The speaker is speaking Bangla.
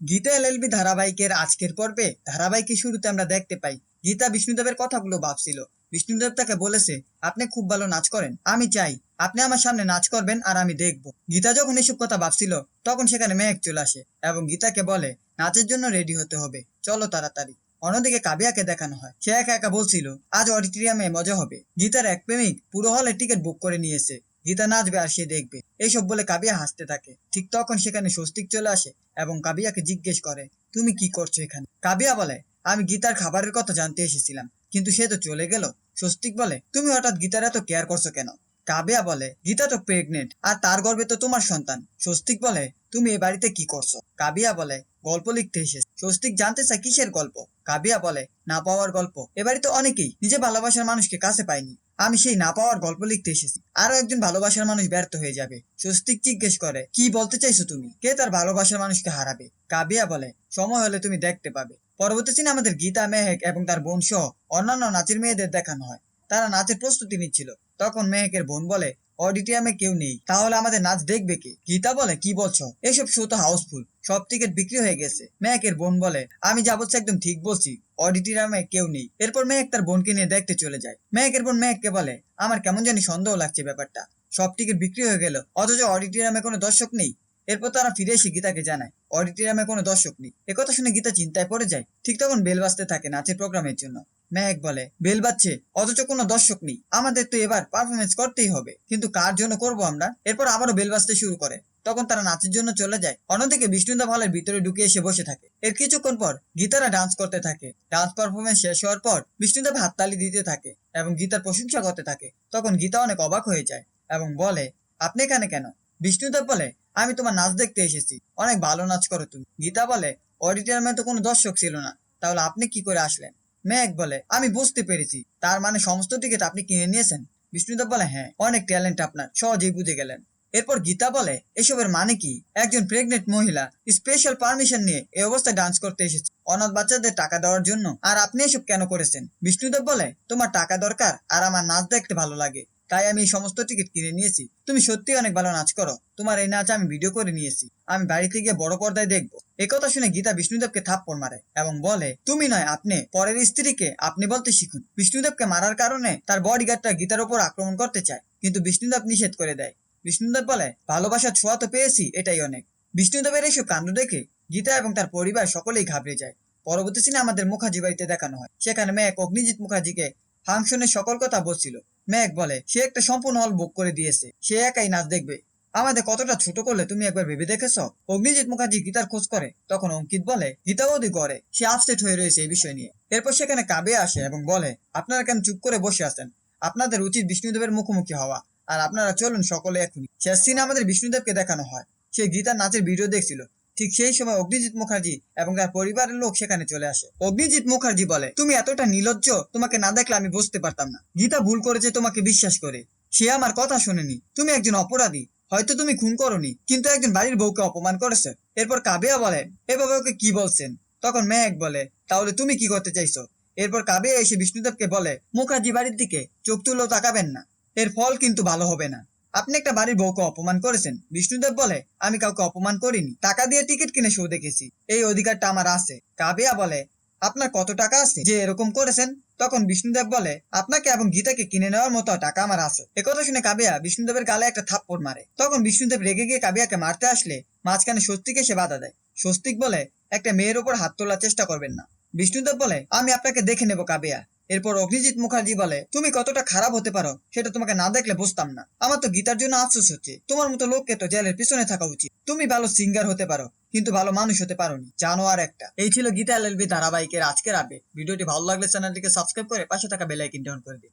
গীতা এলএলবি ধারাবাহিকের আজকের পর্বে ধারাবাহিকের শুরুতে আমরা দেখতে পাই। গীতা বিষ্ণুদেবের কথাগুলো ভাবছিল। বিষ্ণুদেব তাকে বলেছে, আপনি খুব ভালো নাচ করেন। আমি চাই আপনি আমার সামনে নাচ করবেন আর আমি দেখব। গীতা যখন এসব কথা ভাবছিল, তখন সেখানে মেঘ চলে আসে এবং গীতাকে বলে, নাচের জন্য রেডি হতে হবে। চলো তাড়াতাড়ি। অন্যদিকে কাবিয়াকে দেখানো হয়। সে একা একা বলছিল, আজ অডিটোরিয়ামে মজা হবে। গীতার এক প্রেমিক পুরো হলে টিকিট বুক করে নিয়েছে গীতা নাচবে আর সে দেখবে। এইসব বলে কাবিয়া হাসতে থাকে। ঠিক তখন সেখানে স্বস্তিক চলে আসে এবং কাবিয়াকে জিজ্ঞেস করে, তুমি কি করছ এখানে? কাবিয়া বলে, আমি গীতার খাবারের কথা জানতে এসেছিলাম, কিন্তু সে তো চলে গেল। স্বস্তিক বলে, তুমি হঠাৎ গীতার এত কেয়ার করছ কেন? কাবিয়া বলে, গীতা তো প্রেগনেন্ট আর তার গর্ভে তো তোমার সন্তান। স্বস্তিক বলে, তুমি এ বাড়িতে কি করছ? কাবিয়া বলে, গল্প লিখতে এসেছে। স্বস্তিক জানতে চায় কিসের গল্প? কাবিয়া বলে, না পাওয়ার গল্প। এ বাড়িতে অনেকেই নিজে ভালোবাসার মানুষকে কাছে পায়নি। আমি সেই না পাওয়ার গল্প লিখতে এসেছি। আরও একজন ভালোবাসার মানুষ ব্যর্থ হয়ে যাবে। স্বস্তিক জিজ্ঞেস করে, কি বলতে চাইছো তুমি? কে তার ভালোবাসার মানুষকে হারাবে? কাবিয়া বলে, সময় হলে তুমি দেখতে পাবে। পরবর্তী সিনে আমাদের গীতা, মেহেক এবং তার বোন সহ অন্যান্য নাচের মেয়েদের দেখানো হয়। তারা নাচের প্রস্তুতি নিচ্ছিল। তখন মেহেকের বোন বলে অডিটোরিয়ামে কেউ নেই। তাহলে আমাদের নাচ দেখবে কে? গীতা বলে, কি বলছো? এসব শো তো হাউসফুল সব টিকিট বিক্রি হয়ে গেছে। মেহেকের বোন বলে, আমি যা বলছি একদম ঠিক বলছি। অডিটোরিয়ামে কেউ নেই। এরপর মেহেক তার বোনকে নিয়ে দেখতে চলে যায়। মেহেকের বোন মেহেককে বলে, আমার কেমন জানি সন্দেহ লাগছে ব্যাপারটা। সব টিকিট বিক্রি হয়ে গেল। অথচ অডিটোরিয়ামে কোনো দর্শক নেই। এরপর তারা ফিরে এসে গীতাকে জানায় অডিটোরিয়ামে কোনো দর্শক নেই। একথা শুনে গীতা চিন্তায় পড়ে যায়। ঠিক তখন বেল বাজতে থাকে নাচের প্রোগ্রামের জন্য। মেহেক বলে। বেল বাজছে, অথচ কোনো দর্শক নেই। আমাদের তো এবার পারফরমেন্স করতেই হবে। কিন্তু কার জন্য করব আমরা? এরপর আবারও বেল বাজতে শুরু করে। তখন তারা নাচের জন্য চলে যায়। অন্যদিকে বিষ্ণুদা হলের ভিতরে ঢুকে এসে বসে থাকে। এর কিছুক্ষণ পর গীতারা ডান্স করতে থাকে। ডান্স পারফরমেন্স শেষ হওয়ার পর বিষ্ণুদেব হাততালি দিতে থাকে এবং গীতার প্রশংসা করতে থাকে। তখন গীতা অনেক অবাক হয়ে যায় এবং বলে, আপনি এখানে কেন? বিষ্ণুদেব বলে, আমি তোমার নাচ দেখতে এসেছি। অনেক ভালো নাচ করো তুমি। গীতা বলে, অডিটোরিয়ামে তো কোনো দর্শক ছিল না। তাহলে আপনি কি করে আসলেন? মেঘ বলে, আমি বুঝতে পেরেছি। তার মানে সমস্ত টিকিট আপনি কিনে নিয়েছেন? বিষ্ণুদেব বলে হ্যাঁ অনেক ট্যালেন্ট আপনার, সহজেই বুঝে গেলেন। এরপর গীতা বলে, এসবের মানে কি? একজন প্রেগনেন্ট মহিলা স্পেশাল পারমিশন নিয়ে এই অবস্থায় ডান্স করতে এসেছে। অনাথ বাচ্চাদের টাকা দেওয়ার জন্য। আর আপনি এসব কেন করেছেন? বিষ্ণুদেব বলে, তোমার টাকা দরকার, আর আমার নাচ দেখতে ভালো লাগে। তাই আমি এই সমস্ত টিকিট কিনে নিয়েছি। তুমি সত্যি অনেক ভালো নাচ করো। তোমার এই নাচ আমি ভিডিও করে নিয়েছি। আমি বাড়িতে গিয়ে বড় পর্দায় দেখব। কথা শুনে গীতা বিষ্ণুদেবকে থাপ্পড় মারে এবং বলে, তুমি নয়, আপনি। পরের স্ত্রীকে আপনি বলতে শিখুন। বিষ্ণুদেবকে মারার কারণে তার বডিগার্ডটা গীতার উপর আক্রমণ করতে চায়, কিন্তু বিষ্ণুদেব নিষেধ করে দেয়। বিষ্ণুদেব বলে, ভালোবাসার ছোঁয়া তো পেয়েছি, এটাই অনেক। বিষ্ণুদেবের এইসব কাণ্ড দেখে গীতা এবং তার পরিবার সকলেই ঘাবড়ে যায়। পরবর্তী সিনে আমাদের মুখার্জি বাড়িতে দেখানো হয়। সেখানে মেয়ে অগ্নিজিৎ মুখার্জিকে ফাংশনের সকল কথা বলছিল। মেঘ বলে, সে একটা সম্পূর্ণ হল বুক করে দিয়েছে। সে একাই নাচ দেখবে। আমাদের কতটা ছোট করলে তুমি একবার ভেবে দেখেছ? অগ্নিজিৎ মুখার্জি গীতার খোঁজ করে। তখন অঙ্কিত বলে, গীতাবধি করে। সে আপসেট হয়ে রয়েছে এই বিষয় নিয়ে। এরপর সেখানে কাবে আসে এবং বলে, আপনারা কেন চুপ করে বসে আছেন? আপনাদের উচিত বিষ্ণুদেবের মুখোমুখি হওয়া। আর আপনারা চলুন সকলে এখনই শেষ সিনে আমাদের বিষ্ণুদেবকে দেখানো হয়। সে গীতার নাচের ভিডিও দেখছিল। ঠিক সেই সময় অগ্নিজিৎ মুখার্জি এবং তার পরিবারের লোক সেখানে চলে আসে। অগ্নিজিৎ মুখার্জি বলে, তুমি এতটা নির্লজ্জ তোমাকে না দেখলে আমি বুঝতে পারতাম না। গীতা ভুল করেছে তোমাকে বিশ্বাস করে। সে আমার কথা শোনেনি। তুমি একজন অপরাধী। হয়তো তুমি খুন করনি, কিন্তু একজন বাড়ির বউকে অপমান করেছে। এরপর কাবিয়া বলে, এভাবে ওকে কি বলছেন? তখন মেহেক বলে, তাহলে তুমি কি করতে চাইছো? এরপর কাবিয়া এসে বিষ্ণুদেবকে বলে, মুখার্জি বাড়ির দিকে চোখ তুলেও তাকাবেন না। এর ফল কিন্তু ভালো হবে না। আপনি একটা বাড়ির বউকে অপমান করেছেন। বিষ্ণুদেব বলে, আমি কাউকে অপমান করিনি। টাকা দিয়ে টিকিট কিনে শো দেখেছি। এই অধিকারটা আমার আছে। কাবিয়া বলে, আপনার কত টাকা আছে যে এরকম করেছেন? তখন বিষ্ণুদেব বলে, আপনাকে এবং গীতাকে কিনে নেওয়ার মতো টাকা আমার আছে। একথা শুনে কাবিয়া বিষ্ণুদেবের গালে একটা থাপ্পড় মারে। তখন বিষ্ণুদেব রেগে গিয়ে কাবিয়াকে মারতে আসলে মাঝখানে স্বস্তিকে সে বাধা দেয়। স্বস্তিক বলে, একটা মেয়ের উপর হাত তোলার চেষ্টা করবেন না। বিষ্ণুদেব বলে, আমি আপনাকে দেখে নেব কাবিয়া। এরপর অগ্নিজিৎ মুখার্জি বলে, তুমি কতটা খারাপ হতে পারো, সেটা তোমাকে না দেখলে বুঝতাম না। আমার তো গীতার জন্য আফসোস হচ্ছে। তোমার মতো লোককে তো জেলের পিছনে থাকা উচিত। তুমি ভালো সিঙ্গার হতে পারো, কিন্তু ভালো মানুষ হতে পারোনি। জানো আর একটা। এই ছিল গীতা এলএলবি ধারাবাহিকের আজকের আপডেট ভিডিওটি ভালো লাগলে চ্যানেলটিকে সাবস্ক্রাইব করে পাশে থাকা বেল আইকনটি অন করে দিন